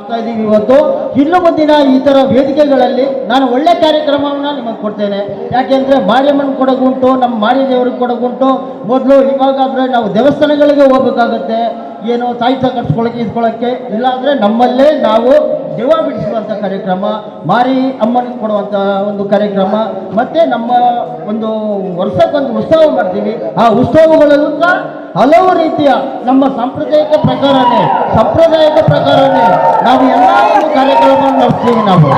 ಮಾಡ್ತಾ ಇವತ್ತು. ಇನ್ನು ಮುಂದಿನ ಈ ಥರ ವೇದಿಕೆಗಳಲ್ಲಿ ನಾನು ಒಳ್ಳೆ ಕಾರ್ಯಕ್ರಮವನ್ನು ನಿಮಗೆ ಕೊಡ್ತೇನೆ. ಯಾಕೆಂದರೆ ಮಾರಿಯಮ್ಮನ ಕೊಡಗುಂಟು ನಮ್ಮ ಮಾರಿ ದೇವ್ರಿಗೆ ಕೊಡಗುಂಟು ಮೊದಲು ಇವಾಗಾದರೆ ನಾವು ದೇವಸ್ಥಾನಗಳಿಗೆ ಹೋಗ್ಬೇಕಾಗತ್ತೆ. ಏನು ಸಾಹಿತ್ಯ ಕಟ್ಸ್ಕೊಳಕ್ಕೆ ಇಸ್ಕೊಳ್ಳೋಕ್ಕೆ ಇಲ್ಲಾಂದರೆ ನಮ್ಮಲ್ಲೇ ನಾವು ದೇವ ಬಿಡಿಸುವಂಥ ಕಾರ್ಯಕ್ರಮ, ಮಾರಿ ಅಮ್ಮನಿಗೆ ಕೊಡುವಂಥ ಒಂದು ಕಾರ್ಯಕ್ರಮ, ಮತ್ತು ನಮ್ಮ ಒಂದು ವರ್ಷಕ್ಕೊಂದು ಉತ್ಸವ ಮಾಡ್ತೀವಿ. ಆ ಉತ್ಸವಗಳಲ್ಲೂ ಹಲವು ರೀತಿಯ ನಮ್ಮ ಸಾಂಪ್ರದಾಯಿಕ ಪ್ರಕಾರನೇ ಸಂಪ್ರದಾಯದ ಪ್ರಕಾರನೇ ನಾವು ಎಲ್ಲ ಕಾರ್ಯಕ್ರಮವನ್ನು ನಡೆಸ್ತೀವಿ ನಾವು.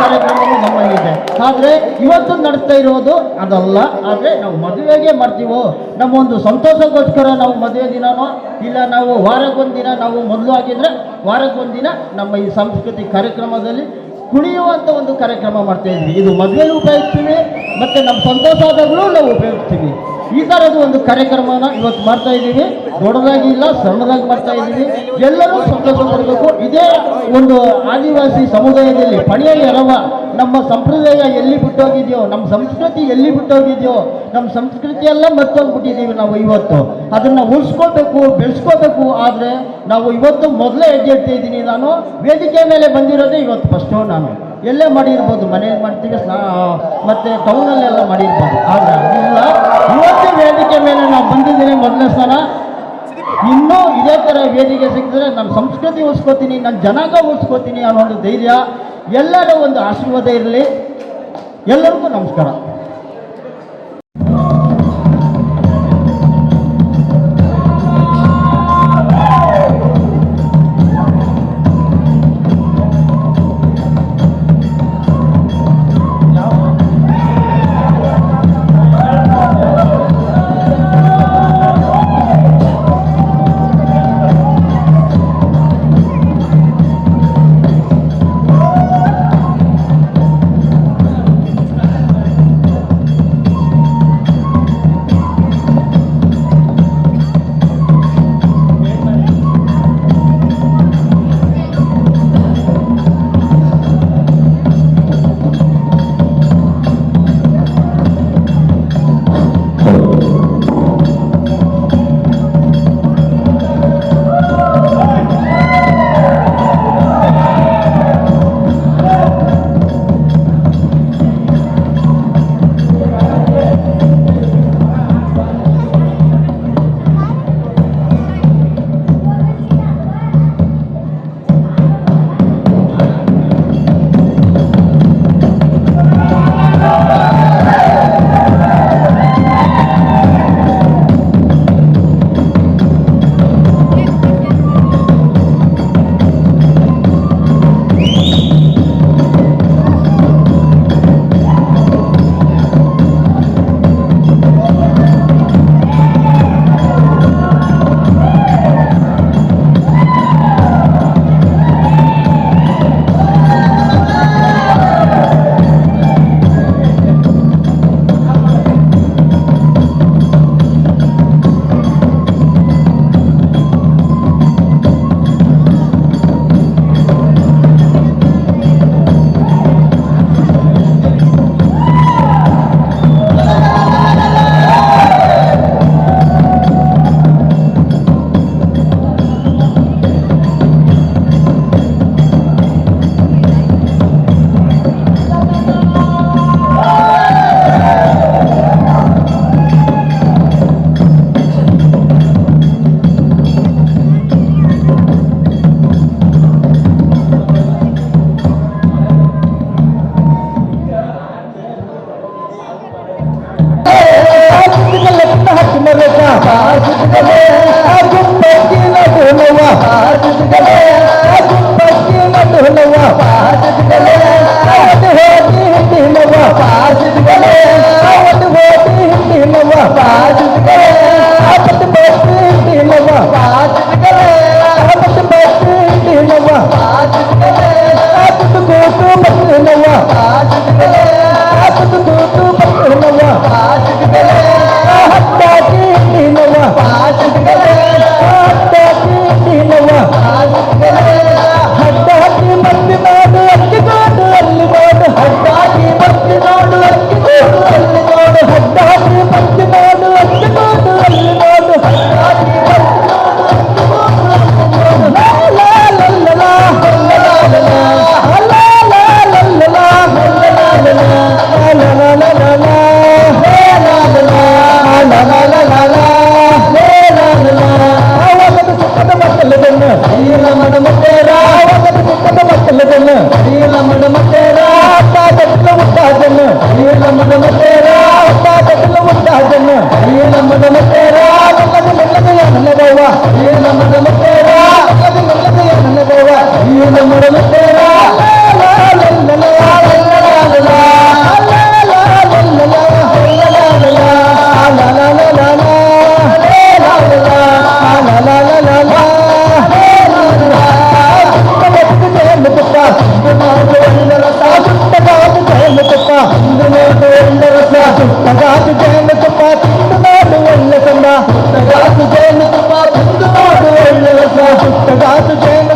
ಕಾರ್ಯಕ್ರಮಗಳು ನಮ್ಮಲ್ಲಿದೆ. ಆದರೆ ಇವತ್ತು ನಡೆಸ್ತಾ ಇರೋದು ಅದಲ್ಲ. ಆದರೆ ನಾವು ಮದುವೆಗೆ ಮಾಡ್ತೀವೋ? ನಮ್ಮ ಒಂದು ಸಂತೋಷಕ್ಕೋಸ್ಕರ ನಾವು ಮದುವೆ ದಿನನೋ, ಇಲ್ಲ ನಾವು ವಾರಕ್ಕೊಂದಿನ ದಿನ ನಾವು ಮೊದಲು ಆಗಿದ್ರೆ ವಾರಕ್ಕೊಂದಿನ ದಿನ ನಮ್ಮ ಈ ಸಾಂಸ್ಕೃತಿಕ ಕಾರ್ಯಕ್ರಮದಲ್ಲಿ ಕುಣಿಯುವಂಥ ಒಂದು ಕಾರ್ಯಕ್ರಮ ಮಾಡ್ತಾ ಇದ್ವಿ. ಇದು ಮದುವೆಗೂ ಉಪಯೋಗಿಸ್ತೀವಿ, ಮತ್ತು ನಮ್ಮ ಸಂತೋಷ ಆದಾಗಲೂ ನಾವು ಉಪಯೋಗಿಸ್ತೀವಿ. ಈ ಥರದ ಒಂದು ಕಾರ್ಯಕ್ರಮನ ಇವತ್ತು ಮಾಡ್ತಾ ಇದ್ದೀವಿ. ದೊಡ್ಡದಾಗಿ ಇಲ್ಲ, ಸಣ್ಣದಾಗಿ ಮಾಡ್ತಾ ಇದ್ದೀವಿ. ಎಲ್ಲರೂ ಸಂತೋಷ ಪಡಬೇಕು. ಇದೇ ಒಂದು ಆದಿವಾಸಿ ಸಮುದಾಯದಲ್ಲಿ ಪಣಿಯ ಎರವ ನಮ್ಮ ಸಂಪ್ರದಾಯ ಎಲ್ಲಿ ಬಿಟ್ಟೋಗಿದೆಯೋ, ನಮ್ಮ ಸಂಸ್ಕೃತಿ ಎಲ್ಲಿ ಬಿಟ್ಟೋಗಿದೆಯೋ, ನಮ್ಮ ಸಂಸ್ಕೃತಿ ಎಲ್ಲ ಮರ್ತೋಗ್ಬಿಟ್ಟಿದ್ದೀವಿ ನಾವು ಇವತ್ತು. ಅದನ್ನು ಉಳಿಸ್ಕೋಬೇಕು, ಬೆಳೆಸ್ಕೋಬೇಕು. ಆದರೆ ನಾವು ಇವತ್ತು ಮೊದಲೇ ಹೆಜ್ಜೆ ಇಡ್ತಾ ಇದ್ದೀನಿ. ನಾನು ವೇದಿಕೆ ಮೇಲೆ ಬಂದಿರೋದೇ ಇವತ್ತು ಫಸ್ಟು ನಾನು. ಎಲ್ಲೇ ಮಾಡಿರ್ಬೋದು, ಮನೇಲಿ ಮಾಡ್ತೀವಿ, ಸ್ನಾ, ಮತ್ತು ಟೌನಲ್ಲೆಲ್ಲ ಮಾಡಿರ್ಬೋದು. ಆದರೆ ಇಲ್ಲ ಇವತ್ತು ವೇದಿಕೆ ಮೇಲೆ ನಾವು ಬಂದಿದ್ದೀನಿ ಮೊದಲನೇ ಸ್ಥಾನ ಇನ್ನೂ ಇದೇ ಥರ ವೇದಿಕೆ ಸಿಕ್ಕಿದ್ರೆ ನನ್ನ ಸಂಸ್ಕೃತಿ ಉಳಿಸ್ಕೋತೀನಿ ನನ್ನ ಜನಾಂಗ ಉಳಿಸ್ಕೋತೀನಿ ಅನ್ನೋ ಒಂದು ಧೈರ್ಯ ಎಲ್ಲರ ಒಂದು ಆಶೀರ್ವಾದ ಇರಲಿ. ಎಲ್ಲರಿಗೂ ನಮಸ್ಕಾರ. আজ ನೀಲ ಮದ ಮತ್ತೇರ ಕಟ್ಟಲು ಮುಟ್ಟಾಜನ್ನು ನೀಲ ಮದ ಮತ್ತೇರ ಬ್ಯಾಂಡ್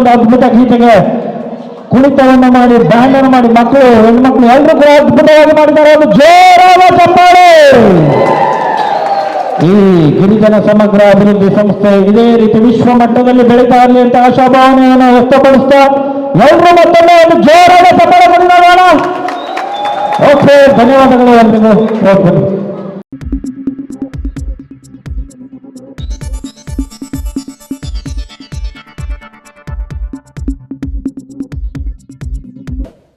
ಇಂಥದ್ದೊಂದು ಅದ್ಭುತ ಗೀತೆಗೆ ಕುಣಿತವನ್ನು ಮಾಡಿ ಬ್ಯಾಂಡ್ ಮಾಡಿ, ಮಕ್ಕಳು, ಹೆಣ್ಮಕ್ಳು ಎಲ್ಲರೂ ಕೂಡ ಅದ್ಭುತವಾಗಿ ಮಾಡಿದ್ದಾರೆ. ಒಂದು ಜೋರಾದ ಚಪ್ಪಾಳೆ. ಈ ಗಿರಿಜನ ಸಮಗ್ರ ಅಭಿವೃದ್ಧಿ ಸಂಸ್ಥೆ ಇದೇ ರೀತಿ ವಿಶ್ವ ಮಟ್ಟದಲ್ಲಿ ಬೆಳೀತಾ ಇರಲಿ ಅಂತ ಆಶಾಭಾವನೆಯನ್ನು ವ್ಯಕ್ತಪಡಿಸ್ತಾ ಎಲ್ಲರೂ ಮತ್ತೊಮ್ಮೆ ಒಂದು ಜೋರಾದ ಚಪ್ಪಾಳೆ ಓಕೆ, ಧನ್ಯವಾದಗಳು ಎಲ್ರಿಗೂ. ಓಕೆ.